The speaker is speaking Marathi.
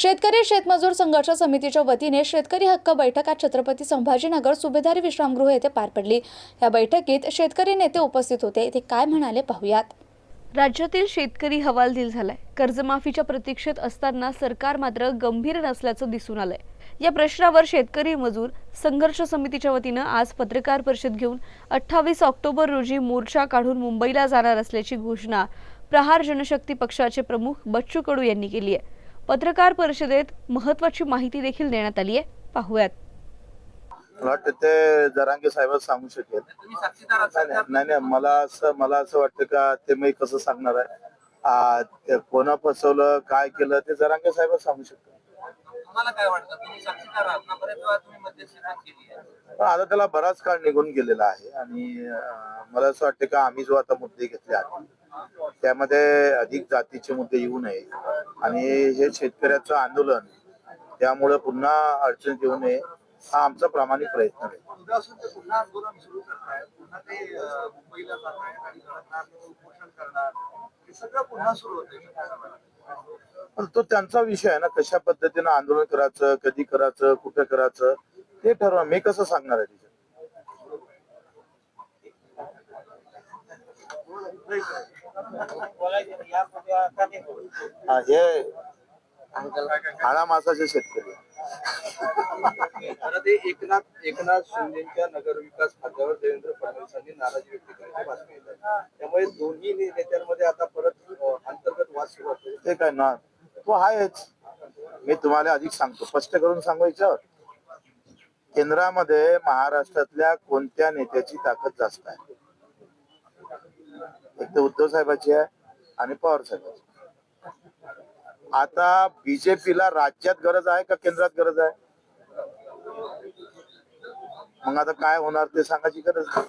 शेतकरी शेतमजूर संघर्ष समितीच्या वतीने शेतकरी हक्क बैठक आज छत्रपती संभाजीनगर सुभेदारी विश्रामगृह येथे पार पडली. या बैठकीत शेतकरी नेते उपस्थित होते. ते काय म्हणाले पाहूयात. राज्यातील शेतकरी हवालदिल झालाय. कर्जमाफीच्या प्रतीक्षेत असताना सरकार मात्र गंभीर नसल्याचं दिसून आलंय. या प्रश्नावर शेतकरी मजूर संघर्ष समितीच्या वतीनं आज पत्रकार परिषद घेऊन अठ्ठावीस ऑक्टोबर रोजी मोर्चा काढून मुंबईला जाणार असल्याची घोषणा प्रहार जनशक्ती पक्षाचे प्रमुख बच्चू कडू यांनी केली आहे. पत्रकार परिषदेत महत्वाची माहिती देखील देण्यात आली आहे. पाहुयात. मला वाटतं ते जरांगे साहेबच सांगू शकेल. नाही नाही, मला असं मला असं वाटतं का ते मी कसं सांगणार आहे? कोणा फसवलं काय केलं ते जरांगे साहेबच सांगू शकतो तुम्हाला काय वाटतं? तुम्ही साक्षीदार आहात ना? बरेच वेळा तुम्ही मध्यस्थी पण केली आहे. पण आता त्याला बराच काळ निघून गेलेला आहे आणि मला असं वाटतं का आम्ही जो आता मुद्दे घेतले आहेत त्यामध्ये अधिक जातीचे मुद्दे येऊ नये. आणि हे शेतकऱ्याचं आंदोलन त्यामुळे पुन्हा अडचण येऊ नये हा आमचा प्रामाणिक प्रयत्न आहे. पण तो त्यांचा विषय आहे ना कशा पद्धतीनं आंदोलन करायचं कधी करायचं कुठे करायचं ते ठरवा. मी कसं सांगणार आहे तिच्या हा, हे हाडा मासाचे शेतकरी. खरं ते एकनाथ एकनाथ शिंदेच्या नगर विकास खात्यावर देवेंद्र फडणवीसांनी नाराजी व्यक्त केल्याची बातमी येत. आहे त्यामुळे दोन्ही ने- नेत्यांमध्ये आता परत अं, अंतर्गत वाद सुरू होतो. ते काय ना तो आहेच. मी तुम्हाला अधिक सांगतो. स्पष्ट करून सांगू याच्यावर. केंद्रामध्ये महाराष्ट्रातल्या कोणत्या नेत्याची ताकद जास्त आहे? एक तर उद्धव साहेबाची आहे. आणि पवार साहेब आता बीजेपीला राज्यात गरज आहे का केंद्रात गरज आहे? मग आता काय होणार ते सांगायची गरज नाही.